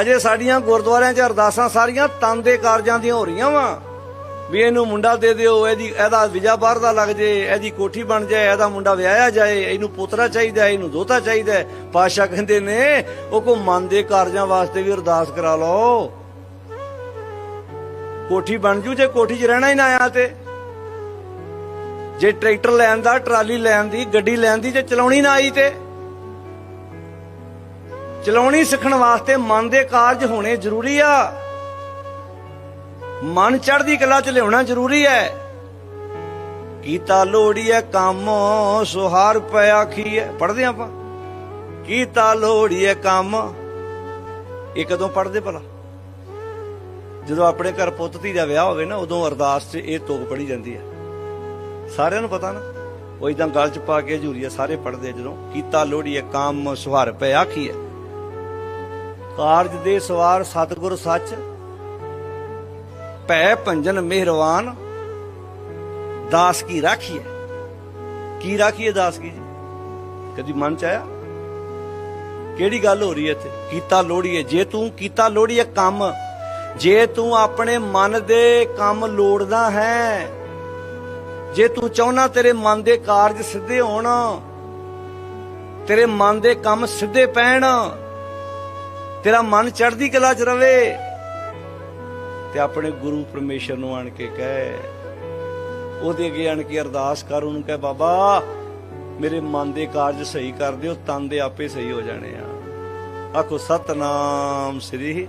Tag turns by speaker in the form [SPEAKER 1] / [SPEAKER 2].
[SPEAKER 1] ਅਜੇ ਸਾਡੀਆਂ ਗੁਰਦੁਆਰਿਆਂ 'ਚ ਅਰਦਾਸਾਂ ਸਾਰੀਆਂ ਤਨ ਦੇ ਕਾਰਜਾਂ ਦੀਆਂ ਹੋ ਰਹੀਆਂ ਵਾ। ਵੀ ਇਹਨੂੰ ਮੁੰਡਾ ਦੇ ਦਿਓ, ਇਹਦੀ, ਇਹਦਾ ਵਿਜਾ ਬਾਹਰ ਦਾ ਲੱਗ ਜੇ, ਇਹਦੀ ਕੋਠੀ ਬਣ ਜਾਏ, ਇਹਦਾ ਮੁੰਡਾ ਵਿਆਹਿਆ ਜਾਏ, ਇਹਨੂੰ ਪੋਤਰਾ ਚਾਹੀਦਾ, ਇਹਨੂੰ ਦੋਤਾ ਚਾਹੀਦਾ ਹੈ। ਪਾਤਸ਼ਾਹ ਕਹਿੰਦੇ ਨੇ, ਉਹ ਕੋ ਮਨ ਦੇ ਕਾਰਜਾਂ ਵਾਸਤੇ ਵੀ ਅਰਦਾਸ ਕਰਾ ਲਓ। ਕੋਠੀ ਬਣ ਜੂ ਜੇ ਕੋਠੀ 'ਚ ਰਹਿਣਾ ਹੀ ਨਾ ਆਇਆ ਤੇ। ਜੇ ਟਰੈਕਟਰ ਲੈਣ ਦਾ, ਟਰਾਲੀ ਲੈਣ ਦੀ, ਗੱਡੀ ਲੈਣ ਦੀ, ਜੇ ਚਲਾਉਣੀ ਨਾ ਆਈ ਤੇ। ਚਲਾਉਣੀ ਸਿੱਖਣ ਵਾਸਤੇ ਮਨ ਦੇ ਕਾਰਜ ਹੋਣੇ ਜ਼ਰੂਰੀ ਆ। ਮਨ ਚੜ੍ਹਦੀ ਕਲਾ ਚ ਲਿਆਉਣਾ ਜ਼ਰੂਰੀ ਹੈ ਕੀਤਾ ਲੋੜੀਐ ਕੰਮ, ਸੁਹਾਰ ਪੈ ਆਖੀਐ ਪੜਦੇ ਆਪਾਂ? ਕੀਤਾ ਲੋੜੀਐ ਕੰਮ। ਇਹ ਕਦੋਂ ਪੜਦੇ ਭਲਾ? ਜਦੋਂ ਆਪਣੇ ਘਰ ਪੁੱਤ ਧੀ ਦਾ ਵਿਆਹ ਹੋਵੇ ਨਾ, ਉਦੋਂ ਅਰਦਾਸ 'ਚ ਇਹ ਤੋਕ ਪੜੀ ਜਾਂਦੀ ਹੈ ਸਾਰਿਆਂ ਨੂੰ ਪਤਾ ਨਾ, ਉਹ ਇਦਾਂ ਗਲ 'ਚ ਪਾ ਕੇ ਹਜੂਰੀਆ ਸਾਰੇ ਪੜਦੇ ਜਦੋਂ। ਕੀਤਾ ਲੋੜੀਐ ਕੰਮ, ਸੁਹਾਰ ਪੈ ਆਖੀਐ ਕਾਰਜ ਦੇ ਸਵਾਰ ਸਤਿਗੁਰ ਸੱਚ, ਭੈ ਭੰਜਨ ਮਿਹਰਵਾਨ, ਦਾਸ ਕੀ ਰਾਖੀਏ ਕੀ ਰਾਖੀਏ ਦਾਸ ਕੀ ਜੀ? ਕਦੀ ਮਨ ਚ ਆਇਆ? ਕਿਹੜੀ ਗੱਲ ਹੋ ਰਹੀ ਹੈ ਇੱਥੇ? ਕੀਤਾ ਲੋੜੀਏ ਜੇ ਤੂੰ ਕੀਤਾ ਲੋੜੀਏ ਕੰਮ, ਜੇ ਤੂੰ ਆਪਣੇ ਮਨ ਦੇ ਕੰਮ ਲੋੜਦਾ ਹੈ, ਜੇ ਤੂੰ ਚਾਹਨਾ ਤੇਰੇ ਮਨ ਦੇ ਕਾਰਜ ਸਿੱਧੇ ਹੋਣ, ਤੇਰੇ ਮਨ ਦੇ ਕੰਮ ਸਿੱਧੇ ਪੈਣ ਤੇਰਾ ਮਨ ਚੜ੍ਹਦੀ ਕਲਾ ਚ ਰਵੇ ਤੇ ਆਪਣੇ ਗੁਰੂ ਪਰਮੇਸ਼ਰ ਨੂੰ ਆਣ ਕੇ ਕਹਿ, ਉਹਦੇ ਅੱਗੇ ਆਣ ਕੇ ਅਰਦਾਸ ਕਰ, ਉਹਨੂੰ ਕਹਿ, ਬਾਬਾ, ਮੇਰੇ ਮਨ ਦੇ ਕਾਰਜ ਸਹੀ ਕਰ ਦਿਓ, ਤਨ ਦੇ ਆਪੇ ਸਹੀ ਹੋ ਜਾਣੇ ਆ। ਆਖੋ, ਸਤਨਾਮ ਸ੍ਰੀ